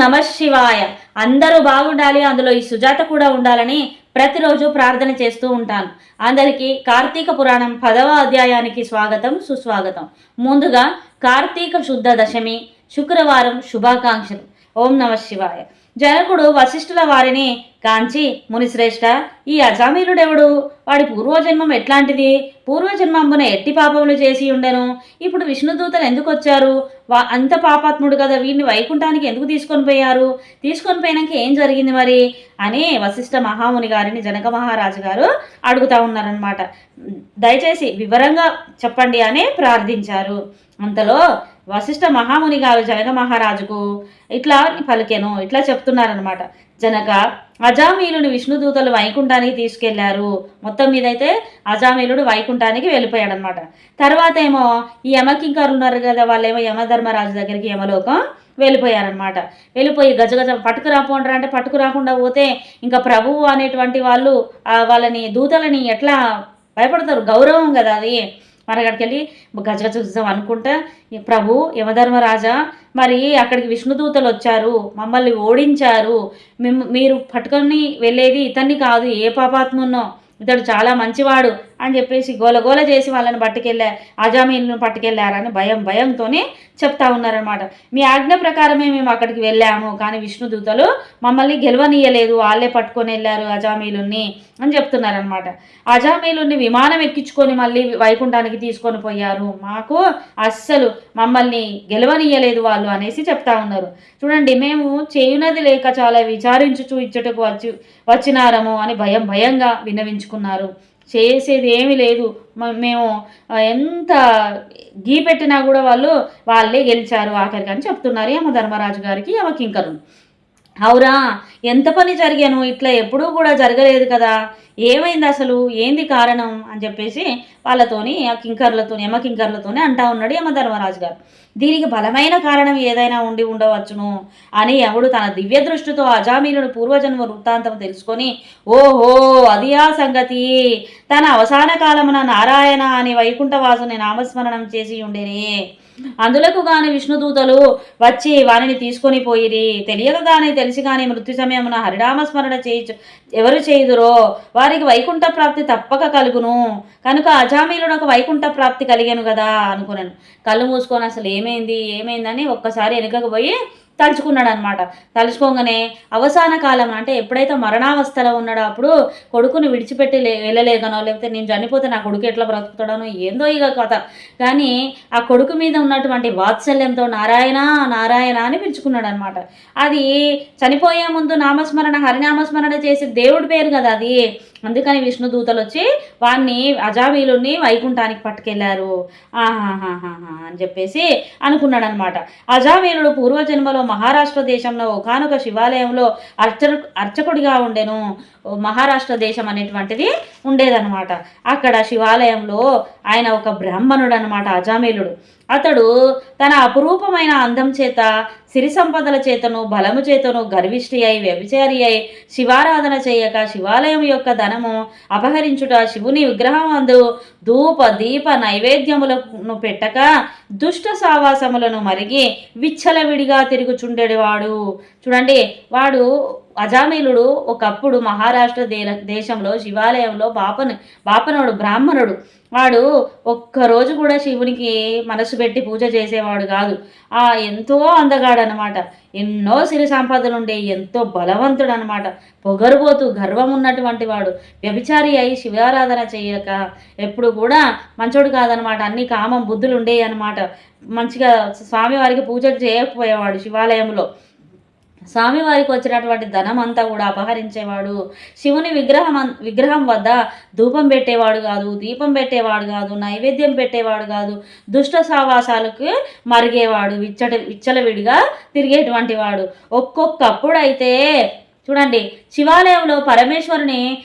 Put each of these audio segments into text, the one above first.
నమ శివాయ. అందరూ బాగుండాలి అందులో ఈ సుజాత కూడా ఉండాలని ప్రతిరోజు ప్రార్థన చేస్తూ ఉంటాను. అందరికీ కార్తీక పురాణం పదవ అధ్యాయానికి స్వాగతం సుస్వాగతం. ముందుగా కార్తీక శుద్ధ దశమి శుక్రవారం శుభాకాంక్షలు. ఓం నమ శివాయ. జనకుడు వశిష్ఠుల వారిని కాంచి మునిశ్రేష్ఠ ఈ అజామీలుడెవడు? వాడి పూర్వజన్మం ఎట్లాంటిది? పూర్వజన్మంబున ఎట్టి పాపములు చేసి ఉండెను? ఇప్పుడు విష్ణుదూతలు ఎందుకు వచ్చారు వా అంత పాపాత్ముడు కదా వీడిని వైకుంఠానికి ఎందుకు తీసుకొని పోయారు? తీసుకొని పోయినాక ఏం జరిగింది మరి? అని వశిష్ఠ మహాముని గారిని జనక మహారాజు గారు అడుగుతా ఉన్నారనమాట దయచేసి వివరంగా చెప్పండి అని ప్రార్థించారు. అంతలో వశిష్ఠ మహాముని గారు జనక మహారాజుకు ఇట్లా పలికెను ఇట్లా చెప్తున్నారనమాట జనక అజామీలుని విష్ణుదూతలు వైకుంఠానికి తీసుకెళ్ళారు. మొత్తం మీద అయితే అజామీలుడు వైకుంఠానికి వెళ్ళిపోయాడనమాట తర్వాత ఏమో ఈ యమకింకర్లు ఉన్నారు కదా వాళ్ళేమో యమధర్మరాజు దగ్గరికి యమలోకం వెళ్ళిపోయారనమాట వెళ్ళిపోయి గజ పట్టుకు రాపోండ్రా అంటే పట్టుకు రాకుండా పోతే ఇంకా ప్రభువు అనేటువంటి వాళ్ళు వాళ్ళని దూతలని ఎట్లా భయపడతారు? గౌరవం కదా అది. మరి అక్కడికి వెళ్ళి గజగజ చూద్దాం అనుకుంటా ప్రభు యమధర్మరాజా మరి అక్కడికి విష్ణుదూతలు వచ్చారు మమ్మల్ని ఓడించారు. మేము మీరు పట్టుకొని వెళ్ళేది ఇతన్ని కాదు ఏ పాపాత్మున్నో. ఇతడు చాలా మంచివాడు. అని చెప్పేసి గోలగోల చేసి వాళ్ళని పట్టుకెళ్ళా అజామీలను పట్టుకెళ్ళారని భయం భయంతోనే చెప్తా ఉన్నారనమాట మీ ఆజ్ఞ ప్రకారమే మేము అక్కడికి వెళ్ళాము కానీ విష్ణుదూతలు మమ్మల్ని గెలవనీయలేదు వాళ్ళే పట్టుకొని వెళ్ళారు అజామీలుని అని చెప్తున్నారనమాట అజామీలుని విమానం ఎక్కించుకొని మళ్ళీ వైకుంఠానికి తీసుకొని పోయారు. మాకు అస్సలు మమ్మల్ని గెలవనీయలేదు వాళ్ళు అనేసి చెప్తా ఉన్నారు. చూడండి మేము చేయునది లేక చాలా విచారించుచు ఇచ్చటకు వచ్చి వచ్చినారము అని భయం భయంగా విన్నవించుకున్నారు. చేసేది ఏమీ లేదు. మేము ఎంత గీ పెట్టినా కూడా వాళ్ళు వాళ్ళే గెలిచారు ఆఖరికి అని చెప్తున్నారు యమధర్మరాజు గారికి యమకింకరులు అవురా ఎంత పని జరిగాను? ఇట్లా ఎప్పుడూ కూడా జరగలేదు కదా. ఏమైంది అసలు? ఏంది కారణం? అని చెప్పేసి వాళ్ళతోని ఆ కింకర్లతోని యమ కింకర్లతోని అంటా ఉన్నాడు యమ ధర్మరాజు గారు. దీనికి బలమైన కారణం ఏదైనా ఉండి ఉండవచ్చును అని ఎవడు తన దివ్య దృష్టితో అజామీలుడు పూర్వజన్మ వృత్తాంతం తెలుసుకొని ఓహో అది ఆ సంగతి. తన అవసాన కాలమున నారాయణ అని వైకుంఠవాసుని నామస్మరణం చేసి ఉండేనే. అందులకు గాని విష్ణుదూతలు వచ్చి వారిని తీసుకొని పోయిరి. తెలియక గాని తెలిసి గాని మృత్యు సమయమున హరినామస్మరణ చేయి ఎవరు చేయుదురో వారికి వైకుంఠ ప్రాప్తి తప్పక కలుగును. కనుక అజామీలునకు వైకుంఠ ప్రాప్తి కలిగాను కదా అనుకున్నాను కళ్ళు మూసుకొని అసలు ఏమైంది ఏమైందని ఒక్కసారి వెనుకకు పోయి తలుచుకున్నాడు అనమాట తలుచుకోగానే అవసాన కాలం అంటే ఎప్పుడైతే మరణావస్థలో ఉన్నాడో అప్పుడు కొడుకుని విడిచిపెట్టి లే వెళ్ళలేకనో లేకపోతే నేను చనిపోతే నా కొడుకు ఎట్లా బ్రతుకుతాడనో ఏందో ఇక కథ. కానీ ఆ కొడుకు మీద ఉన్నటువంటి వాత్సల్యంతో నారాయణ నారాయణ అని పిలుచుకున్నాడు అనమాట అది చనిపోయే ముందు నామస్మరణ హరినామస్మరణ చేసి దేవుడి పేరు కదా అది. అందుకని విష్ణు దూతలు వచ్చి వాడిని అజామీలుని వైకుంఠానికి పట్టుకెళ్ళారు. ఆహాహాహా అని చెప్పేసి అనుకున్నాడు అనమాట అజావీలుడు పూర్వజన్మలో మహారాష్ట్ర దేశంలో ఒకనొక శివాలయంలో అర్చ అర్చకుడిగా ఉండెను. మహారాష్ట్ర దేశం అనేటువంటిది ఉండేదన్నమాట అక్కడ శివాలయంలో ఆయన ఒక బ్రాహ్మణుడు అనమాట అజామీలుడు. అతడు తన అపురూపమైన అందం చేత సిరి సంపదల చేతను బలము చేతను గర్విష్ఠి అయి వ్యభిచారి అయి శివారాధన చేయక శివాలయం యొక్క ధనము అపహరించుట శివుని విగ్రహం అందు ధూప దీప నైవేద్యములను పెట్టక దుష్ట సావాసములను మరిగి విచ్చలవిడిగా తిరుగుచుండేవాడు. చూడండి వాడు అజామీలుడు ఒకప్పుడు మహారాష్ట్ర దే దేశంలో శివాలయంలో బాపను బాపనుడు బ్రాహ్మణుడు. వాడు ఒక్కరోజు కూడా శివునికి మనసు పెట్టి పూజ చేసేవాడు కాదు. ఆ ఎంతో అందగాడు అనమాట ఎన్నో సిరి సంపదలు ఉండే ఎంతో బలవంతుడు అనమాట పొగరుబోతూ గర్వం ఉన్నటువంటి వాడు. వ్యభిచారి అయి శివారాధన చేయక ఎప్పుడు కూడా మంచోడు కాదనమాట అన్ని కామం బుద్ధులు ఉండేవి అనమాట మంచిగా స్వామివారికి పూజలు చేయకపోయేవాడు శివాలయంలో. స్వామివారికి వచ్చినటువంటి ధనం అంతా కూడా అపహరించేవాడు. శివుని విగ్రహం విగ్రహం వద్ద ధూపం పెట్టేవాడు కాదు దీపం పెట్టేవాడు కాదు నైవేద్యం పెట్టేవాడు కాదు దుష్ట సావాసాలకు మరిగేవాడు విచ్చట విచ్చలవిడిగా తిరిగేటువంటి వాడు. ఒక్కొక్కప్పుడైతే చూడండి శివాలయంలో పరమేశ్వరుని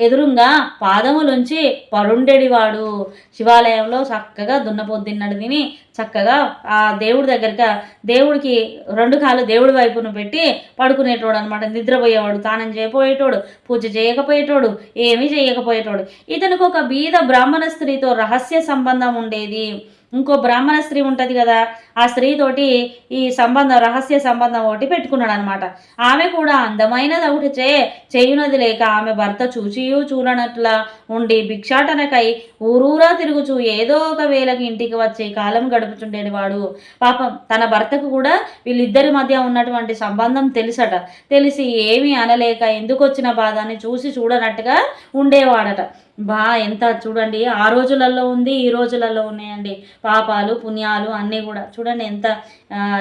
ఎదురుగా పాదములుంచి పరుండెడివాడు. శివాలయంలో చక్కగా దున్నపోద్దిన్నడు తిని చక్కగా ఆ దేవుడి దగ్గరగా దేవుడికి రెండు కాళ్ళు దేవుడి వైపును పెట్టి పడుకునేటోడు అనమాట నిద్రపోయేవాడు తానం చేయపోయేటోడు పూజ చేయకపోయేటోడు ఏమీ చేయకపోయేటోడు. ఇతనికి ఒక బీద బ్రాహ్మణ స్త్రీతో రహస్య సంబంధం ఉండేది. ఇంకో బ్రాహ్మణ స్త్రీ ఉంటుంది కదా ఆ స్త్రీతోటి ఈ సంబంధం రహస్య సంబంధం ఒకటి పెట్టుకున్నాడు అనమాట ఆమె కూడా అందమైనది ఒకటి చే చేయునది లేక ఆమె భర్త చూచియు చూడనట్లా ఉండి భిక్షాటనకై ఊరూరా తిరుగుచూ ఏదో ఒక వేళకి ఇంటికి వచ్చి కాలం గడుపుచుండేది వాడు. పాపం తన భర్తకు కూడా వీళ్ళిద్దరి మధ్య ఉన్నటువంటి సంబంధం తెలుసట. తెలిసి ఏమీ అనలేక ఎందుకు వచ్చిన బాధ అని చూసి చూడనట్టుగా ఉండేవాడట. బా ఎంత చూడండి. ఆ రోజులలో ఉంది ఈ రోజులలో ఉన్నాయండి. పాపాలు పుణ్యాలు అన్నీ కూడా. చూడండి ఎంత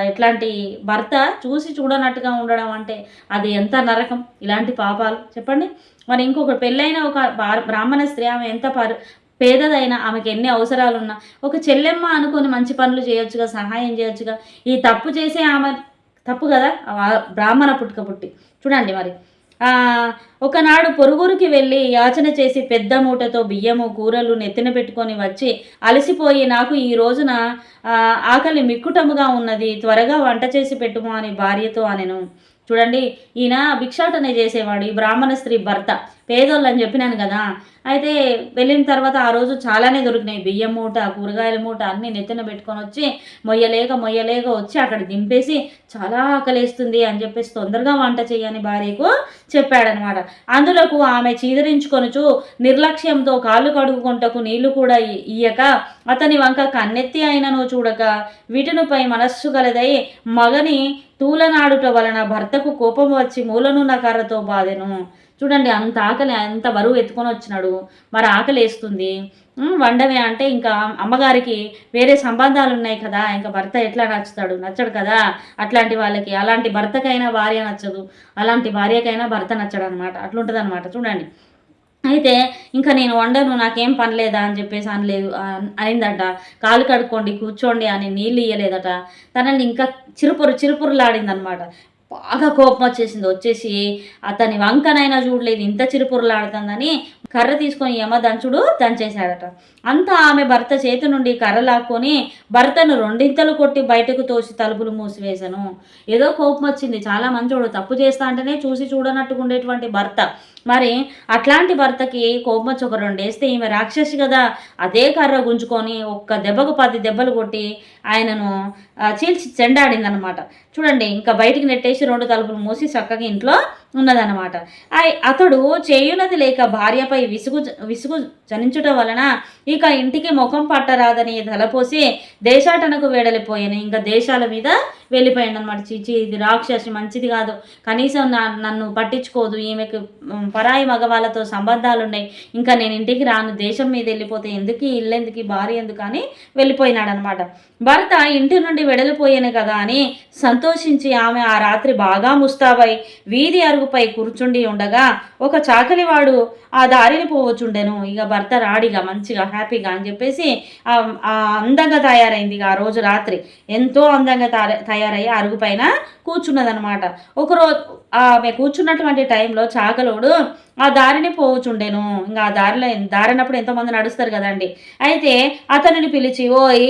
ఎట్లాంటి భర్త చూసి చూడనట్టుగా ఉండడం అంటే అది ఎంత నరకం. ఇలాంటి పాపాలు. చెప్పండి. మరి ఇంకొక పెళ్ళైన ఒక బ్రాహ్మణ స్త్రీ ఆమె ఎంత పరు పేదదైనా ఆమెకి ఎన్ని అవసరాలు ఉన్నా ఒక చెల్లెమ్మ అనుకొని మంచి పనులు చేయొచ్చుగా సహాయం చేయొచ్చుగా ఈ తప్పు చేసే ఆమె తప్పు కదా? బ్రాహ్మణ పుట్టుక పుట్టి. చూడండి మరి. ఒకనాడు పొరుగురికి వెళ్ళి యాచన చేసి పెద్ద మూటతో బియ్యము కూరలు నెత్తిన పెట్టుకొని వచ్చి అలసిపోయి నాకు ఈ రోజున ఆకలి మిక్కుటముగా ఉన్నది త్వరగా వంట చేసి పెట్టుము అని భార్యతో అనెను. చూడండి ఈయన భిక్షాటన చేసేవాడు ఈ బ్రాహ్మణ స్త్రీ భర్త. పేదోళ్ళు అని చెప్పినాను కదా. అయితే వెళ్ళిన తర్వాత ఆ రోజు చాలానే దొరికినాయి. బియ్యం మూట కూరగాయల మూట అన్నీ నెత్తిన పెట్టుకొని వచ్చి మొయ్యలేక మొయ్యలేక వచ్చి అక్కడ దింపేసి చాలా ఆకలేస్తుంది అని చెప్పేసి తొందరగా వంట చేయని భార్యకు చెప్పాడనమాట. అందులోకు ఆమె చీదరించుకొనుచు నిర్లక్ష్యంతో కాళ్ళు కడుగుకొంటకు నీళ్ళు కూడా ఇయ్యక అతని వంక కన్నెత్తి అయినను చూడక వీటినిపై మనస్సు గలదై మగని తూలనాడుట వలన భర్తకు కోపం వచ్చి మూలనున్న కర్రతో బాధెను. చూడండి అంత ఆకలి అంత బరువు ఎత్తుకొని వచ్చినాడు. మరి ఆకలి వేస్తుంది. వండమే వండవే అంటే ఇంకా అమ్మగారికి వేరే సంబంధాలు ఉన్నాయి కదా ఇంకా భర్త ఎట్లా నచ్చుతాడు? నచ్చడు కదా. అట్లాంటి వాళ్ళకి అలాంటి భర్తకైనా భార్య నచ్చదు. అలాంటి భార్యకైనా భర్త నచ్చడు అనమాట అట్లుంటుంది అనమాట చూడండి. అయితే ఇంకా నేను వండను నాకేం పని లేదా అని చెప్పేసి అనలేదు అనిందట. కాలు కడుక్కోండి కూర్చోండి అని నీళ్ళు ఇయ్యలేదట. తనని ఇంకా చిరుపురు చిరుపురులాడిందనమాట. బాగా కోపం వచ్చేసింది. వచ్చేసి అతని వంకనైనా చూడలేదు ఇంత చిరుపురలాడుతుందని కర్ర తీసుకొని యమ దంచుడు దంచేశాడట. అంతా ఆమె భర్త చేతి నుండి కర్రలాక్కొని భర్తను రెండింతలు కొట్టి బయటకు తోసి తలుపులు మూసివేశాను. ఏదో కోపం వచ్చింది. చాలా మంచోడు. తప్పు చేస్తా అంటేనే చూసి చూడనట్టుగా ఉండేటువంటి భర్త. మరి అట్లాంటి భర్తకి కోపం వచ్చి ఒక రెండు వేస్తే ఈమె రాక్షసి కదా. అదే కర్ర గుంజుకొని ఒక్క దెబ్బకు పది దెబ్బలు కొట్టి ఆయనను చీల్చి చెండాడిందనమాట. చూడండి ఇంకా బయటికి నెట్టేసి రెండు తలుపులు మూసి చక్కగా ఇంట్లో ఉన్నదనమాట అతడు చేయునది లేక భార్యపై విసుగు విసుగు జనించుట వలన ఇక ఇంటికి ముఖం పట్టరాదని తలపోసి దేశాటనకు వేడలిపోయాను. ఇంకా దేశాల మీద వెళ్ళిపోయాడు అనమాట చీచి ఇది రాక్షసి మంచిది కాదు. కనీసం నా నన్ను పట్టించుకోదు. ఈమెకు పరాయి మగవాళ్ళతో సంబంధాలు ఉన్నాయి ఇంకా నేను ఇంటికి రాను. దేశం మీద వెళ్ళిపోతే ఎందుకు ఇల్లెందుకు ఇల్లు ఎందుకు భార్య ఎందుకు అని వెళ్ళిపోయినాడు అనమాట భర్త ఇంటి నుండి వెడలిపోయాను కదా అని సంతోషించి ఆమె ఆ రాత్రి బాగా ముస్తాబై వీధి అరుగుపై కూర్చుండి ఉండగా ఒక చాకలివాడు ఆ దారిని పోవచ్చుండెను. ఇక భర్త రాడిగా మంచిగా హ్యాపీగా అని చెప్పేసి అందంగా తయారైంది. ఇక ఆ రోజు రాత్రి ఎంతో అందంగా తయారు తయారయ్యి అరుగు పైన కూర్చున్నదనమాట ఒకరోజు ఆమె కూర్చున్నటువంటి టైంలో చాకలోడు ఆ దారిని పోవచ్చుండెను ఇంకా ఆ దారిలో దారినప్పుడు ఎంతోమంది నడుస్తారు కదండి. అయితే అతనిని పిలిచి ఓయ్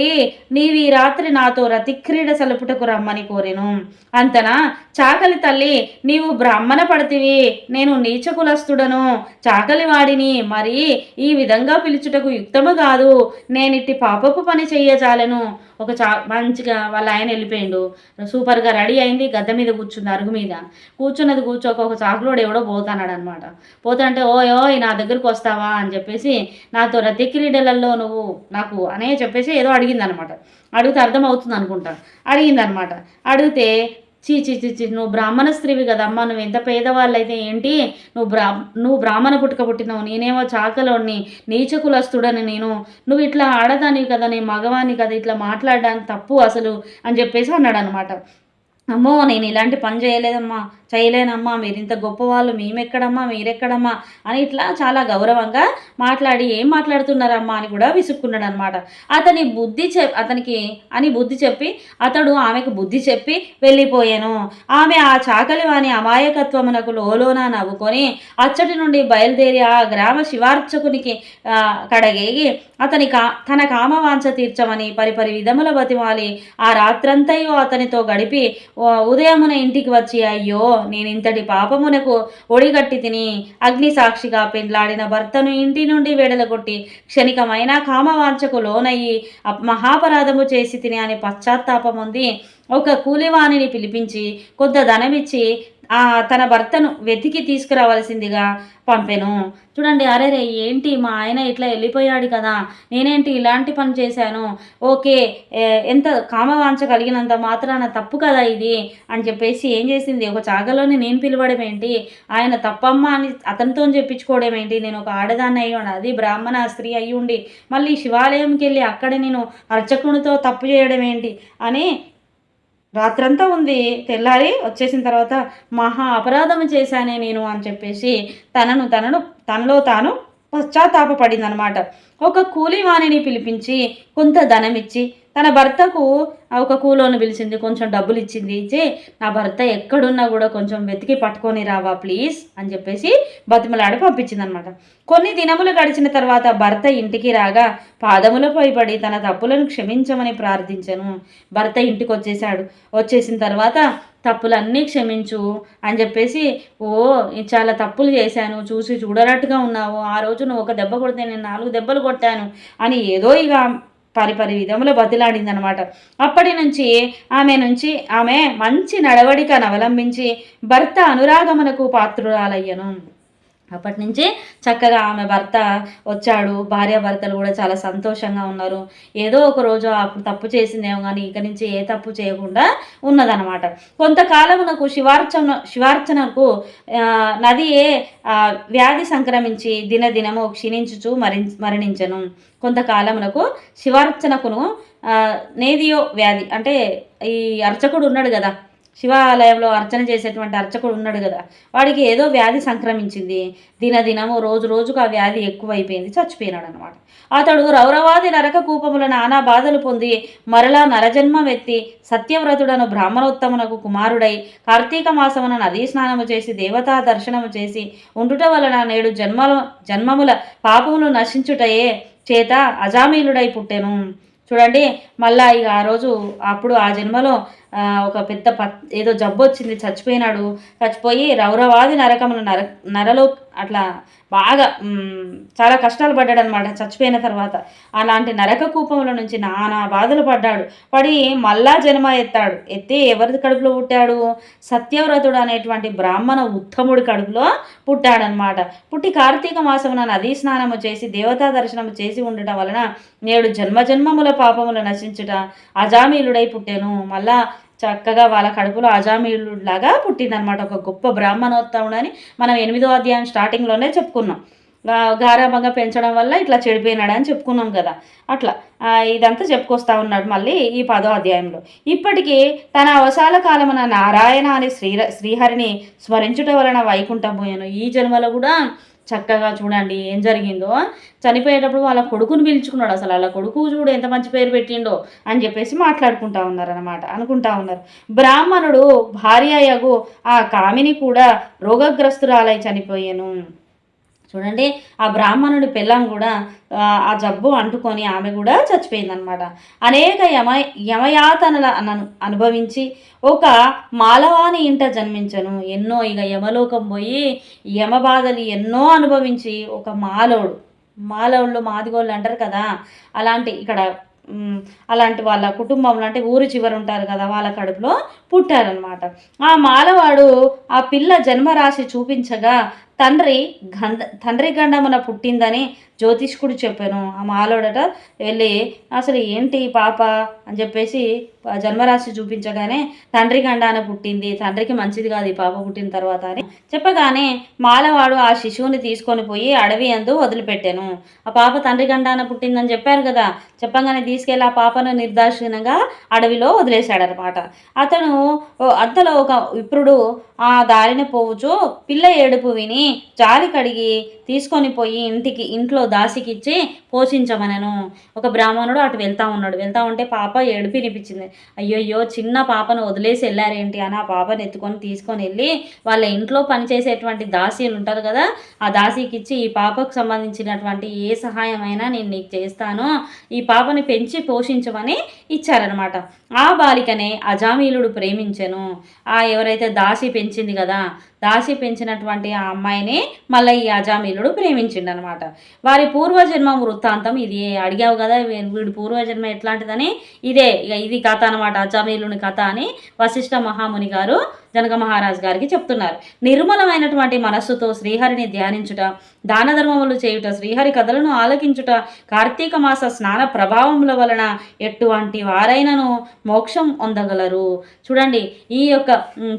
నీవి ఈ రాత్రి నాతో రతిక్రీడ సలుపుటకు రమ్మని కోరెను. అంతనా? చాకలి తల్లి నీవు బ్రాహ్మణ పడితివి. నేను నీచ కులస్తుడను చాకలి వాడిని మరి ఈ విధంగా పిలుచుటకు యుక్తము కాదు. నేనిట్టి పాపపు పని చెయ్యజాలను. ఒక చా మంచిగా వాళ్ళ ఆయన వెళ్ళిపోయిండు. సూపర్గా రెడీ అయింది గద్దె మీద కూర్చుంది అరుగు మీద. కూర్చున్నది కూర్చోక ఒక చాకులోడు ఎవడో పోతాన్నాడు అనమాట పోతాంటే ఓ ఓ నా దగ్గరికి వస్తావా? అని చెప్పేసి నాతో రతి క్రీడలలో నువ్వు నాకు అనే చెప్పేసి ఏదో అడిగింది అనమాట అడిగితే అర్థమవుతుంది అనుకుంటా అడిగింది అనమాట అడిగితే చీ చీ చీ చీ నువ్వు బ్రాహ్మణ స్త్రీవి కదమ్మా నువ్వు ఎంత పేదవాళ్ళైతే ఏంటి? నువ్వు బ్రా నువ్వు బ్రాహ్మణ పుట్టుక పుట్టినావు నేనేమో చాకలోని నీచ కులస్తుడని నేను. నువ్వు ఇట్లా ఆడదానివి కదా నీ మగవాణ్ణి కదా ఇట్లా మాట్లాడడానికి తప్పు అసలు అని చెప్పేసి అన్నాడు అనమాట అమ్మో నేను ఇలాంటి పని చేయలేదమ్మా. చేయలేనమ్మా మీరు ఇంత గొప్పవాళ్ళు మేమెక్కడమ్మా మీరెక్కడమ్మా అని ఇట్లా చాలా గౌరవంగా మాట్లాడి ఏం మాట్లాడుతున్నారమ్మా అని కూడా విసుక్కున్నాడు అనమాట అతని బుద్ధి చె అతనికి అని బుద్ధి చెప్పి అతడు ఆమెకు బుద్ధి చెప్పి వెళ్ళిపోయాను. ఆమె ఆ చాకలి వాని అమాయకత్వమునకు లోలోన నవ్వుకొని అచ్చటి నుండి బయలుదేరి ఆ గ్రామ శివార్చకునికి కడగేగి అతని కా తన కామవాంఛ తీర్చమని పరిపరి విధముల బతిమాలి ఆ రాత్రంతయు అతనితో గడిపి ఉదయమున ఇంటికి వచ్చి అయ్యో నేను ఇంతటి పాపమునకు ఒడిగట్టి తిని అగ్ని సాక్షిగా పెండ్లాడిన భర్తను ఇంటి నుండి వెడలగొట్టి క్షణికమైన కామవాంచకు లోనయ్యి మహాపరాధము చేసి తిని అని పశ్చాత్తాపం ఉంది ఒక కూలివాణిని పిలిపించి కొంత ధనమిచ్చి తన భర్తను వెతికి తీసుకురావాల్సిందిగా పంపెను. చూడండి అరే రే ఏంటి? మా ఆయన ఇట్లా వెళ్ళిపోయాడు కదా. నేనేంటి ఇలాంటి పని చేశాను? ఓకే ఎంత కామవాంఛ కలిగినంత మాత్రాన తప్పు కదా ఇది? అని చెప్పేసి ఏం చేసింది? ఒక చాగలోని నేను పిలవడం ఏంటి? ఆయన తప్పమ్మ అని అతనితో చెప్పించుకోవడం ఏంటి? నేను ఒక ఆడదాన్ని అయ్యి ఉండి అది బ్రాహ్మణ స్త్రీ అయ్యి ఉండి మళ్ళీ శివాలయంకి వెళ్ళి అక్కడ నేను అర్చకునితో తప్పు చేయడం ఏంటి? అని రాత్రంతా ఉంది. తెల్లారి వచ్చేసిన తర్వాత మహా అపరాధం చేశానే నేను అని చెప్పేసి తనను తనను తనలో తాను పశ్చాత్తాపడింది అనమాట ఒక కూలివాణిని పిలిపించి కొంత ధనం ఇచ్చి తన భర్తకు ఒక కూలోని పిలిచింది కొంచెం డబ్బులు ఇచ్చింది ఇచ్చి నా భర్త ఎక్కడున్నా కూడా కొంచెం వెతికి పట్టుకొని రావా ప్లీజ్ అని చెప్పేసి బతిమలాడి పంపించింది అనమాట కొన్ని దినములు గడిచిన తర్వాత భర్త ఇంటికి రాగా పాదములపై పడి తన తప్పులను క్షమించమని ప్రార్థించను. భర్త ఇంటికి వచ్చేసాడు వచ్చేసిన తర్వాత తప్పులన్నీ క్షమించు అని చెప్పేసి ఓ చాలా తప్పులు చేశాను చూసి చూడనట్టుగా ఉన్నావు. ఆ రోజు నువ్వు ఒక దెబ్బ కొడితే నేను నాలుగు దెబ్బలు కొట్టాను అని ఏదో ఇక పరిపరి విధములో బతిలాడింది అనమాట అప్పటి నుంచి ఆమె నుంచి ఆమె మంచి నడవడికను అవలంబించి భర్త అనురాగమునకు పాత్రురాలయ్యను. అప్పటి నుంచి చక్కగా ఆమె భర్త వచ్చాడు. భార్యాభర్తలు కూడా చాలా సంతోషంగా ఉన్నారు. ఏదో ఒక రోజు అప్పుడు తప్పు చేసిందేమో కానీ ఇక నుంచి ఏ తప్పు చేయకుండా ఉన్నదనమాట కొంతకాలమునకు శివార్చన శివార్చనకు నది నదియే వ్యాధి సంక్రమించి దినదినము క్షీణించుచు మరి మరణించను. కొంతకాలమునకు శివార్చనకును నేదియో వ్యాధి అంటే ఈ అర్చకుడు ఉన్నాడు కదా శివాలయంలో అర్చన చేసేటువంటి అర్చకుడు ఉన్నాడు కదా వాడికి ఏదో వ్యాధి సంక్రమించింది. దినదినము రోజు రోజుకు ఆ వ్యాధి ఎక్కువైపోయింది చచ్చిపోయినాడు అనమాట అతడు రౌరవాది నరక కూపముల నానా బాధలు పొంది మరలా నరజన్మం ఎత్తి సత్యవ్రతుడను బ్రాహ్మణోత్తమునకు కుమారుడై కార్తీక మాసమున నదీ స్నానము చేసి దేవతా దర్శనము చేసి ఉండుట వలన నేడు జన్మల జన్మముల పాపములు నశించుటయే చేత అజామీలుడై పుట్టెను. చూడండి మళ్ళా ఇక ఆ రోజు అప్పుడు ఆ జన్మలో ఒక పెద్ద పత్ ఏదో జబ్బు వచ్చింది చచ్చిపోయినాడు. చచ్చిపోయి రౌరవాది నరకమును నర నరలో అట్లా బాగా చాలా కష్టాలు పడ్డాడు అనమాట చచ్చిపోయిన తర్వాత. అలాంటి నరక కూపముల నుంచి నానా బాధలు పడ్డాడు. పడి మళ్ళా జన్మ ఎత్తాడు. ఎత్తి ఎవరి కడుపులో పుట్టాడు? సత్యవ్రతుడు అనేటువంటి బ్రాహ్మణ ఉత్తముడి కడుపులో పుట్టాడనమాట పుట్టి కార్తీక మాసమున నదీ స్నానము చేసి దేవతా దర్శనము చేసి ఉండటం వలన నేడు జన్మ జన్మముల పాపములు నశించుట అజామీలుడై పుట్టాను. మళ్ళా చక్కగా వాళ్ళ కడుపులో అజామీలులాగా పుట్టిందనమాట ఒక గొప్ప బ్రాహ్మణోత్తముడు అని మనం ఎనిమిదో అధ్యాయం స్టార్టింగ్లోనే చెప్పుకున్నాం. గారాభంగా పెంచడం వల్ల ఇట్లా చెడిపోయినాడు అని చెప్పుకున్నాం కదా. అట్లా ఇదంతా చెప్పుకొస్తా ఉన్నాడు మళ్ళీ ఈ పదో అధ్యాయంలో. ఇప్పటికీ తన అవసాల కాలమున నారాయణ అని శ్రీ శ్రీహరిని స్మరించుట వలన వైకుంఠం పోయాను. ఈ జన్మలో కూడా చక్కగా చూడండి ఏం జరిగిందో. చనిపోయేటప్పుడు వాళ్ళ కొడుకుని పిలుచుకున్నాడు అసలు. వాళ్ళ కొడుకు చూడు ఎంత మంచి పేరు పెట్టిండో అని చెప్పేసి మాట్లాడుకుంటా ఉన్నారనమాట అనుకుంటా ఉన్నారు. బ్రాహ్మణుడు భార్య అయ్యగు ఆ కామిని కూడా రోగగ్రస్తురాలై చనిపోయాను. చూడండి ఆ బ్రాహ్మణుడి పిల్లం కూడా ఆ, జబ్బు అంటుకొని ఆమె కూడా చచ్చిపోయిందనమాట. అనేక యమ యమయాతనల అను అనుభవించి ఒక మాలవాని ఇంట జన్మించను. ఎన్నో ఇక యమలోకం పోయి యమ బాధలు ఎన్నో అనుభవించి ఒక మాలవుడు మాలవుళ్ళు మాదిగోళ్ళు అంటారు కదా అలాంటి ఇక్కడ అలాంటి వాళ్ళ కుటుంబంలో అంటే ఊరు చివరు ఉంటారు కదా వాళ్ళ కడుపులో పుట్టారనమాట ఆ మాలవాడు ఆ పిల్ల జన్మరాశి చూపించగా తండ్రి గంధ తండ్రి గండమున పుట్టిందని జ్యోతిష్కుడు చెప్పాను. ఆ మాలోడట వెళ్ళి అసలు ఏంటి పాప? అని చెప్పేసి జన్మరాశి చూపించగానే తండ్రి గండాన పుట్టింది తండ్రికి మంచిది కాదు ఈ పాప పుట్టిన తర్వాత అని చెప్పగానే మాలవాడు ఆ శిశువుని తీసుకొని పోయి అడవి అందు వదిలిపెట్టాను. ఆ పాప తండ్రి గండాన పుట్టిందని చెప్పారు కదా చెప్పగానే తీసుకెళ్ళి ఆ పాపను నిర్దాక్షిణంగా అడవిలో వదిలేశాడనమాట అతను ఓ అంతలో ఒక విప్రుడు ఆ దారిని పోవచ్చు పిల్ల ఏడుపు విని జాలి కడిగి తీసుకొని పోయి ఇంటికి ఇంట్లో దాసికిచ్చి పోషించమనను ఒక బ్రాహ్మణుడు అటు వెళ్తా ఉన్నాడు. వెళ్తా ఉంటే పాప ఏడుపు వినిపించింది. అయ్యయ్యో చిన్న పాపను వదిలేసి వెళ్ళారేంటి అని ఆ పాపను ఎత్తుకొని తీసుకొని వెళ్ళి వాళ్ళ ఇంట్లో పనిచేసేటువంటి దాసీలు ఉంటారు కదా ఆ దాసీకి ఇచ్చి ఈ పాపకు సంబంధించినటువంటి ఏ సహాయమైనా నేను నీకు చేస్తాను ఈ పాపని పెంచి పోషించమని ఇచ్చారనమాట ఆ బాలికనే అజామీలుడు ప్రేమ ప్రేమించెను. ఆ ఎవరైతే దాసి పెంచింది కదా దాసి పెంచినటువంటి ఆ అమ్మాయిని మళ్ళీ ఈ అజామీలుడు ప్రేమించిండు అనమాట వారి పూర్వజన్మ వృత్తాంతం ఇది. అడిగావు కదా వీడు వీడి పూర్వజన్మ ఎట్లాంటిదని? ఇదే ఇక ఇది కథ అనమాట అజామీలుని కథ అని వశిష్ఠ మహాముని గారు జనక మహారాజు గారికి చెప్తున్నారు. నిర్మలమైనటువంటి మనస్సుతో శ్రీహరిని ధ్యానించుట దాన ధర్మములు చేయుట శ్రీహరి కథలను ఆలకించుట కార్తీక మాస స్నాన ప్రభావముల వలన ఎటువంటి వారైనను మోక్షం పొందగలరు? చూడండి ఈ యొక్క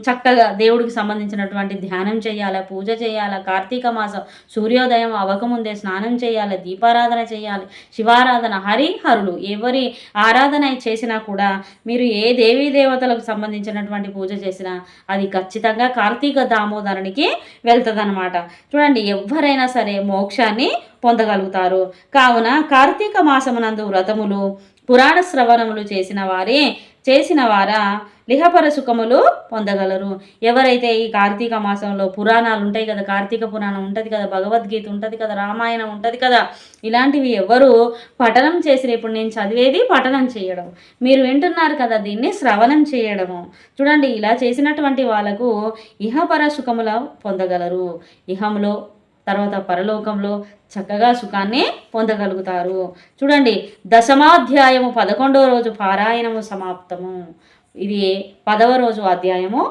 చక్కగా దేవుడికి సంబంధించినటువంటి ధ్యానం చేయాలి పూజ చేయాలి కార్తీక మాసం సూర్యోదయం అవకముందే స్నానం చేయాలి దీపారాధన చేయాలి శివారాధన హరిహరులు ఎవరి ఆరాధన చేసినా కూడా మీరు ఏ దేవీ దేవతలకు సంబంధించినటువంటి పూజ చేసినా అది ఖచ్చితంగా కార్తీక దామోదరునికి వెళ్తుందన్నమాట. చూడండి ఎవరైనా సరే మోక్షాన్ని పొందగలుగుతారు. కావున కార్తీక మాసమునందు వ్రతములు పురాణ శ్రవణములు చేసిన వారే చేసిన వారా లిహపర సుఖములు పొందగలరు. ఎవరైతే ఈ కార్తీక మాసంలో పురాణాలు ఉంటాయి కదా కార్తీక పురాణం ఉంటుంది కదా భగవద్గీత ఉంటుంది కదా రామాయణం ఉంటుంది కదా ఇలాంటివి ఎవరు పఠనం చేసిన ఇప్పుడు నేను చదివేది పఠనం చేయడం. మీరు వింటున్నారు కదా దీన్ని శ్రవణం చేయడము. చూడండి ఇలా చేసినటువంటి వాళ్ళకు ఇహపర సుఖముల పొందగలరు. ఇహంలో తర్వాత పరలోకంలో చక్కగా సుఖాన్ని పొందగలుగుతారు. చూడండి దశమాధ్యాయము పదకొండో రోజు పారాయణము సమాప్తము. ఇది పదవ రోజు అధ్యాయము.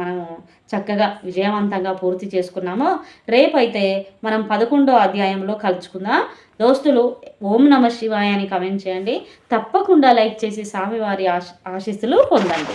మనము చక్కగా విజయవంతంగా పూర్తి చేసుకున్నాము. రేపైతే మనం పదకొండో అధ్యాయంలో కలుసుకుందాం దోస్తులు ఓం నమ శివాయ అని కమెంట్ చేయండి. తప్పకుండా లైక్ చేసి స్వామివారి ఆశ ఆశీస్సులు పొందండి.